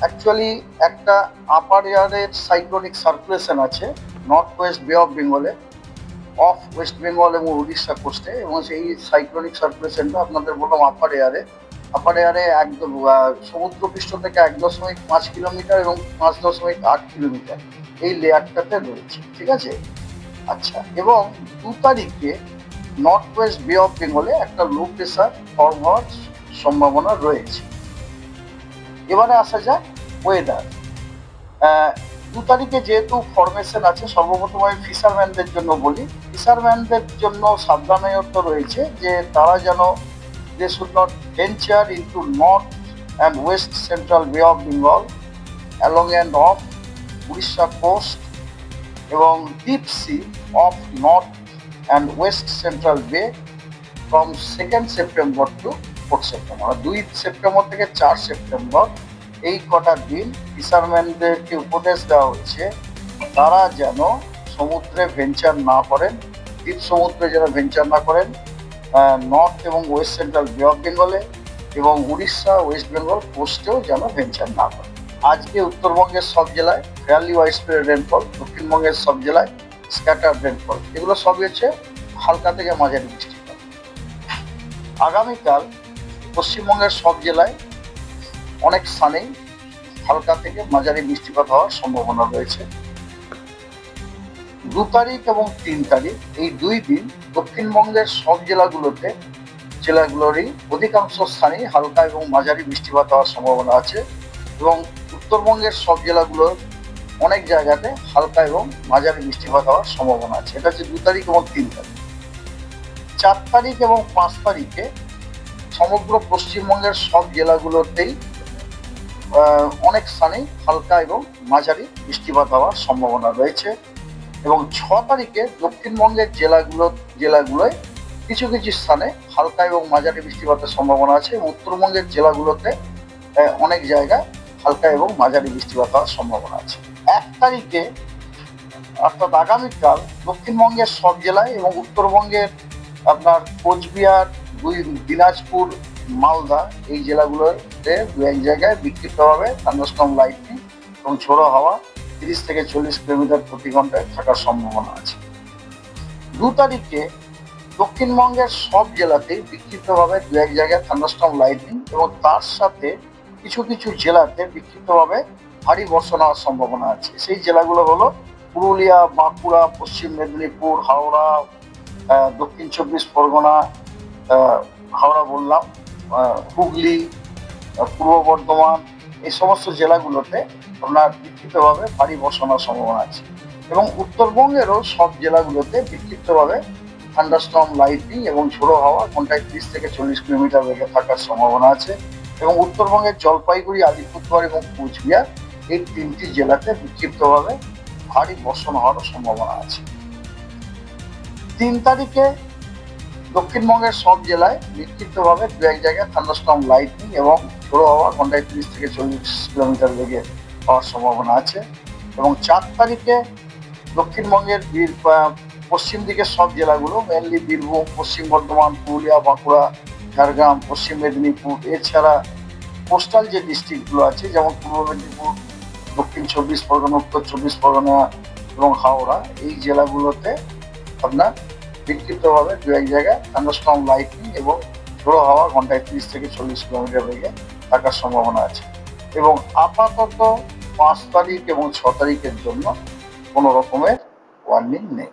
Actually একটা upper এয়ারের cyclonic circulation আছে নর্থ ওয়েস্ট বে অফ বেঙ্গলে অফ ওয়েস্ট বেঙ্গল এবং উড়িষ্যা কোস্টে এবং সেই সাইক্লোনিক সার্কুলেশনটা আপনাদের বললাম আপার এয়ারে আপার এয়ারে একদম সমুদ্রপৃষ্ঠ থেকে এক দশমিক পাঁচ কিলোমিটার এবং পাঁচ দশমিক আট কিলোমিটার এই লেয়ারটাতে রয়েছে, ঠিক আছে? আচ্ছা এবং দু তারিখে নর্থ ওয়েস্ট বে অফ বেঙ্গলে একটা লো প্রেশার ফর্ম হওয়ার সম্ভাবনা রয়েছে। এবারে আসা যাক ওয়েদার দু তারিখে যেহেতু ফরমেশন আছে, সর্বপ্রথম আমি ফিশারম্যানদের জন্য বলি। ফিশারম্যানদের জন্য সাবধানতা রয়েছে যে তারা যেন they should not venture into north and west central bay of Bengal along and off Orissa coast এবং deep sea off north and west central bay from second September to fourth September দুই September থেকে চার September এই কটা দিন ফিশারম্যানদেরকে উপদেশ দেওয়া হচ্ছে, তারা যেন সমুদ্রে ভেঞ্চার না করেন, দ্বীপ সমুদ্রে যেন ভেঞ্চার না করেন নর্থ এবং ওয়েস্ট সেন্ট্রাল বে অফ বেঙ্গলে এবং উড়িষ্যা ওয়েস্ট বেঙ্গল কোস্টেও যেন ভেঞ্চার না করেন। আজকে উত্তরবঙ্গের সব জেলায় ফেয়ারলি ওয়াইস্প্রেড রেনফল দক্ষিণবঙ্গের সব জেলায় স্ক্যাটার রেনফল এগুলো সবই হচ্ছে হালকা থেকে মাঝারি বৃষ্টিপাত। আগামীকাল পশ্চিমবঙ্গের সব জেলায় অনেক স্থানেই হালকা থেকে মাঝারি বৃষ্টিপাত হওয়ার সম্ভাবনা রয়েছে। দু তারিখ এবং তিন তারিখ এই দুই দিন দক্ষিণবঙ্গের সব জেলাগুলোতে জেলাগুলোরই অধিকাংশ স্থানেই হালকা এবং মাঝারি বৃষ্টিপাত হওয়ার সম্ভাবনা আছে এবং উত্তরবঙ্গের সব জেলাগুলোর অনেক জায়গাতে হালকা এবং মাঝারি বৃষ্টিপাত হওয়ার সম্ভাবনা আছে। এটা হচ্ছে দু তারিখ এবং তিন তারিখ। চার তারিখ এবং পাঁচ তারিখে সমগ্র পশ্চিমবঙ্গের সব জেলাগুলোতেই অনেক স্থানেই হালকা এবং মাঝারি বৃষ্টিপাত হওয়ার সম্ভাবনা রয়েছে এবং ছ তারিখে দক্ষিণবঙ্গের জেলাগুলো, জেলাগুলোয় কিছু কিছু স্থানে হালকা এবং মাঝারি বৃষ্টিপাতের সম্ভাবনা আছে উত্তরবঙ্গের জেলাগুলোতে অনেক জায়গায় হালকা এবং মাঝারি বৃষ্টিপাত হওয়ার সম্ভাবনা আছে। এক তারিখে, অর্থাৎ আগামীকাল দক্ষিণবঙ্গের সব জেলায় এবং উত্তরবঙ্গের আপনার কোচবিহার দিনাজপুর মালদা এই জেলাগুলোতে দু এক জায়গায় বিক্ষিপ্তভাবে থান্ডারস্টর্ম লাইটনিং এবং ঝোড়ো হাওয়া তিরিশ থেকে চল্লিশ কিলোমিটার প্রতি ঘন্টায় থাকার সম্ভাবনা আছে। দু তারিখে দক্ষিণবঙ্গের সব জেলাতেই বিক্ষিপ্তভাবে দু এক জায়গায় থান্ডারস্টর্ম লাইটনিং এবং তার সাথে কিছু কিছু জেলাতে বিক্ষিপ্তভাবে ভারী বর্ষণ হওয়ার সম্ভাবনা আছে। সেই জেলাগুলো হলো পুরুলিয়া, বাঁকুড়া, পশ্চিম মেদিনীপুর, হাওড়া দক্ষিণ চব্বিশ পরগনা হাওড়া বললাম হুগলি পূর্ব বর্ধমান, এই সমস্ত জেলাগুলোতে আপনার বিক্ষিপ্তভাবে ভারী বর্ষণ হওয়ার সম্ভাবনা আছে। এবং উত্তরবঙ্গেরও সব জেলাগুলোতে বিক্ষিপ্তভাবে থান্ডারস্টর্ম লাইটিং এবং ঝোড়ো হাওয়া ঘন্টায় ত্রিশ থেকে চল্লিশ কিলোমিটার বেগে থাকার সম্ভাবনা আছে এবং উত্তরবঙ্গের জলপাইগুড়ি, আলিপুরদুয়ার এবং কুচবিহার এই তিনটি জেলাতে বিক্ষিপ্তভাবে ভারী বর্ষণ হওয়ারও সম্ভাবনা আছে। তিন তারিখে দক্ষিণবঙ্গের সব জেলায় বিক্ষিপ্তভাবে দু এক জায়গায় থান্ডারস্টর্ম লাইটনিং এবং ঝোড়ো হাওয়া ঘন্টায় তিরিশ থেকে চল্লিশ কিলোমিটার বেগে হওয়ার সম্ভাবনা আছে এবং চার তারিখে দক্ষিণবঙ্গের বীর পশ্চিম দিকের সব জেলাগুলো মেনলি বীরভূম, পশ্চিম বর্ধমান, পুরুলিয়া, বাঁকুড়া, ঝাড়গ্রাম, পশ্চিম মেদিনীপুর, এছাড়া কোস্টাল যে ডিস্ট্রিক্টগুলো আছে, যেমন পূর্ব মেদিনীপুর, দক্ষিণ চব্বিশ পরগনা, উত্তর চব্বিশ পরগনা এবং হাওড়া, এই জেলাগুলোতে আপনার বিক্ষিপ্তভাবে দু এক জায়গায় থান্ডারস্টর্ম লাইটনিং এবং ঝোড়ো হাওয়া ঘন্টায় তিরিশ থেকে চল্লিশ কিলোমিটার বেগে থাকার সম্ভাবনা আছে। এবং আপাতত পাঁচ তারিখ এবং ছ তারিখের জন্য কোনো রকমের ওয়ার্নিং নেই।